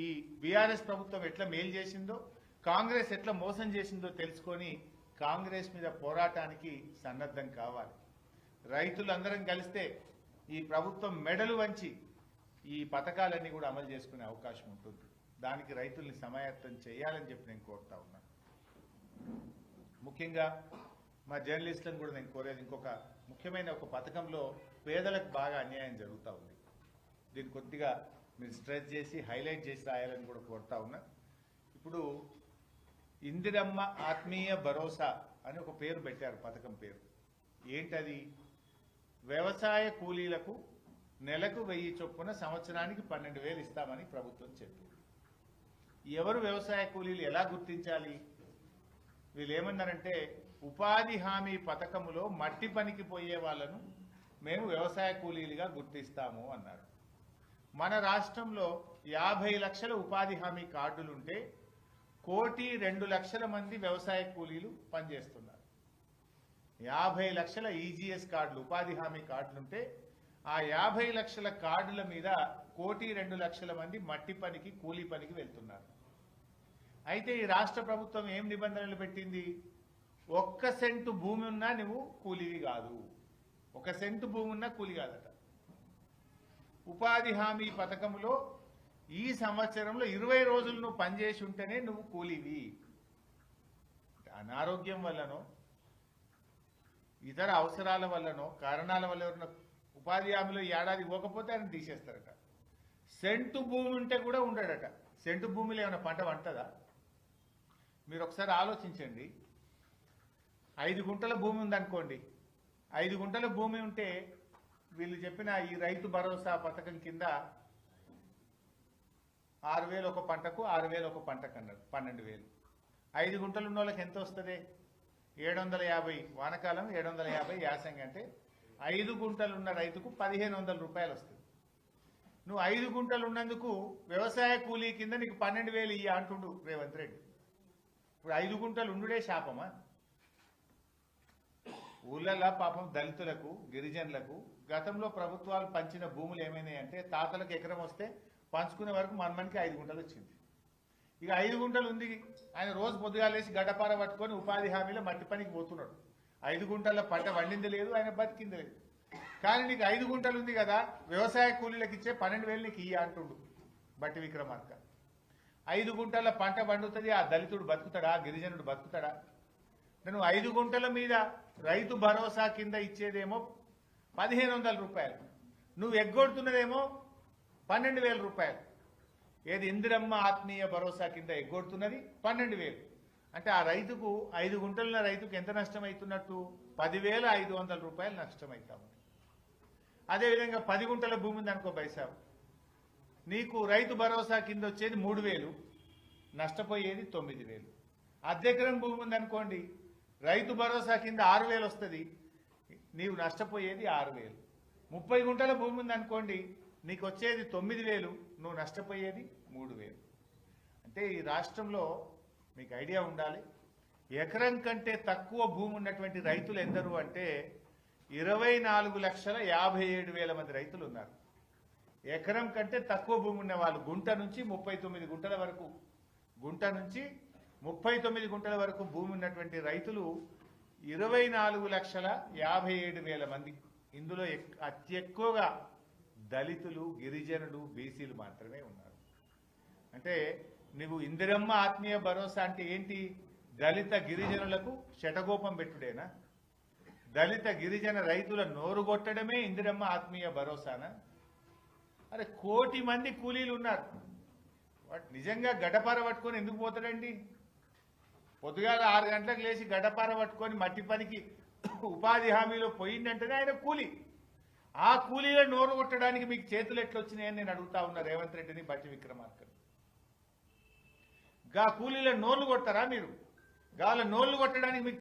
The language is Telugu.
ఈ బీఆర్ఎస్ ప్రభుత్వం ఎట్లా మేలు చేసిందో కాంగ్రెస్ ఎట్లా మోసం చేసిందో తెలుసుకొని కాంగ్రెస్ మీద పోరాటానికి సన్నద్ధం కావాలి. రైతులందరం కలిస్తే ఈ ప్రభుత్వం మెడలు వంచి ఈ పథకాలన్నీ కూడా అమలు చేసుకునే అవకాశం ఉంటుంది. దానికి రైతుల్ని సమాయత్తం చేయాలని చెప్పి నేను కోరుతా ఉన్నాను ముఖ్యంగా మా జర్నలిస్టులను కూడా నేను కోరేది ఇంకొక ముఖ్యమైన ఒక పథకంలో పేదలకు బాగా అన్యాయం జరుగుతూ ఉంది. దీన్ని కొద్దిగా మీరు స్ట్రెస్ చేసి హైలైట్ చేసి రాయాలని కూడా కోరుతా ఉన్నా. ఇప్పుడు ఇందిరమ్మ ఆత్మీయ భరోసా అని ఒక పేరు పెట్టారు పథకం పేరు. ఏంటది? వ్యవసాయ కూలీలకు నెలకు వెయ్యి చొప్పున సంవత్సరానికి పన్నెండు వేలు ఇస్తామని ప్రభుత్వం చెప్పింది. ఎవరు వ్యవసాయ కూలీలు ఎలా గుర్తించాలి? వీళ్ళు ఏమన్నారంటే ఉపాధి హామీ పథకములో మట్టి పనికి పోయే వాళ్ళను మేము వ్యవసాయ కూలీలుగా గుర్తిస్తాము అన్నారు. మన రాష్ట్రంలో యాభై లక్షల ఉపాధి హామీ కార్డులుంటే కోటి రెండు లక్షల మంది వ్యవసాయ కూలీలు పనిచేస్తున్నారు. యాభై లక్షల ఈజీఎస్ కార్డులు ఉపాధి హామీ కార్డులుంటే ఆ యాభై లక్షల కార్డుల మీద కోటి రెండు లక్షల మంది మట్టి పనికి కూలీ పనికి వెళ్తున్నారు. అయితే ఈ రాష్ట్ర ప్రభుత్వం ఏం నిబంధనలు పెట్టింది? ఒక్క సెంటు భూమి ఉన్నా నువ్వు కూలీవి కాదు. ఒక సెంటు భూమి ఉన్నా కూలి కాదట. ఉపాధి హామీ పథకంలో ఈ సంవత్సరంలో ఇరవై రోజులు నువ్వు పనిచేసి ఉంటేనే నువ్వు కూలివి. అనారోగ్యం వల్లనో ఇతర అవసరాల వల్లనో కారణాల వల్ల ఎవరైనా ఉపాధి హామీలో ఏడాది ఇవ్వకపోతే ఆయన తీసేస్తారట. సెంటు భూమి ఉంటే కూడా ఉండడట. సెంటు భూమిలో ఏమైనా పంట వంటదా మీరు ఒకసారి ఆలోచించండి. ఐదు గుంటల భూమి ఉందనుకోండి. ఐదు గుంటల భూమి ఉంటే వీళ్ళు చెప్పిన ఈ రైతు భరోసా పథకం కింద ఆరు వేలు ఒక పంటకు ఆరు వేలు ఒక పంటకు అన్నారు పన్నెండు వేలు. ఐదు గుంటలు ఉన్న వాళ్ళకి ఎంత వస్తుంది? ఏడు వందల యాభై వానకాలం ఏడు వందల యాభై యాసంగి అంటే ఐదు గుంటలు ఉన్న రైతుకు పదిహేను వందల రూపాయలు వస్తుంది. నువ్వు ఐదు గుంటలు ఉన్నందుకు వ్యవసాయ కూలీ కింద నీకు పన్నెండు వేలు ఇయ్య అంటుండు రేవంత్ రెడ్డి. ఇప్పుడు ఐదు గుంటలు ఉండుడే శాపమా? ఊళ్ళల్లో పాపం దళితులకు గిరిజనులకు గతంలో ప్రభుత్వాలు పంచిన భూములు ఏమైనాయి అంటే తాతలకు ఎకరం వస్తే పంచుకునే వరకు మనమనికి ఐదు గుంటలు వచ్చింది. ఇక ఐదు గుంటలు ఉంది. ఆయన రోజు పొద్దుగాలేసి గడ్డపార పట్టుకొని ఉపాధి హామీలో మట్టి పనికి పోతున్నాడు. ఐదు గుంటల పంట వండింది లేదు ఆయన బతికింది లేదు. కానీ నీకు ఐదు గుంటలు ఉంది కదా వ్యవసాయ కూలీలకు ఇచ్చే పన్నెండు వేలు నీకు ఇయ్య అంటుండు బట్టి విక్రమార్క. ఐదు గుంటల పంట పండుతుంది ఆ దళితుడు బతుకుతాడా గిరిజనుడు బతుకుతాడా? నువ్వు ఐదు గుంటల మీద రైతు భరోసా కింద ఇచ్చేదేమో పదిహేను వందల రూపాయలు. నువ్వు ఎగ్గొడుతున్నదేమో పన్నెండు వేల రూపాయలు. ఏది ఇందిరమ్మ ఆత్మీయ భరోసా కింద ఎగ్గొడుతున్నది? పన్నెండు వేలు అంటే ఆ రైతుకు ఐదు గుంటల రైతుకు ఎంత నష్టం అవుతున్నట్టు పదివేల ఐదు వందల రూపాయలు నష్టం అవుతా ఉంది అదేవిధంగా పది గుంటల భూమి ఉంది అనుకో బైసాబు నీకు రైతు భరోసా కింద వచ్చేది మూడు వేలు నష్టపోయేది తొమ్మిది వేలు అద్దెకరం భూమి ఉంది అనుకోండి రైతు భరోసా కింద ఆరు వేలు వస్తుంది. నీవు నష్టపోయేది ఆరు వేలు. ముప్పై గుంటల భూమి ఉంది అనుకోండి నీకు వచ్చేది తొమ్మిది వేలు నువ్వు నష్టపోయేది మూడు వేలు. అంటే ఈ రాష్ట్రంలో మీకు ఐడియా ఉండాలి. ఎకరం కంటే తక్కువ భూమి ఉన్నటువంటి రైతులు ఎందరు అంటే ఇరవై నాలుగు లక్షల యాభై ఏడు వేల మంది రైతులు ఉన్నారు. ఎకరం కంటే తక్కువ భూమి ఉన్న వాళ్ళు గుంట నుంచి ముప్పై తొమ్మిది గుంటల వరకు. గుంట నుంచి ముప్పై తొమ్మిది గుంటల వరకు భూమి ఉన్నటువంటి రైతులు ఇరవై నాలుగు లక్షల యాభై ఏడు వేల మంది. ఇందులో ఎక్- అతి ఎక్కువగా దళితులు గిరిజనులు బీసీలు మాత్రమే ఉన్నారు. అంటే నువ్వు ఇందిరమ్మ ఆత్మీయ భరోసా అంటే ఏంటి? దళిత గిరిజనులకు శటగోపం పెట్టుడేనా? దళిత గిరిజన రైతుల నోరు కొట్టడమే ఇందిరమ్మ ఆత్మీయ భరోసానా? అరే కోటి మంది కూలీలు ఉన్నారు. నిజంగా గడపార పట్టుకొని ఎందుకు పోతాడండి? పొద్దుగాల ఆరు గంటలకు లేచి గడ్డపార పట్టుకొని మట్టి పనికి ఉపాధి హామీలో పోయిందంటేనే ఆయన కూలి. ఆ కూలీలో నోరు కొట్టడానికి మీకు చేతులు ఎట్లొచ్చినాయని నేను అడుగుతా ఉన్నా రేవంత్ రెడ్డిని బట్టి విక్రమార్క గా కూలీల నోళ్ళు కొడతారా మీరు? గాల నోళ్ళు కొట్టడానికి మీకు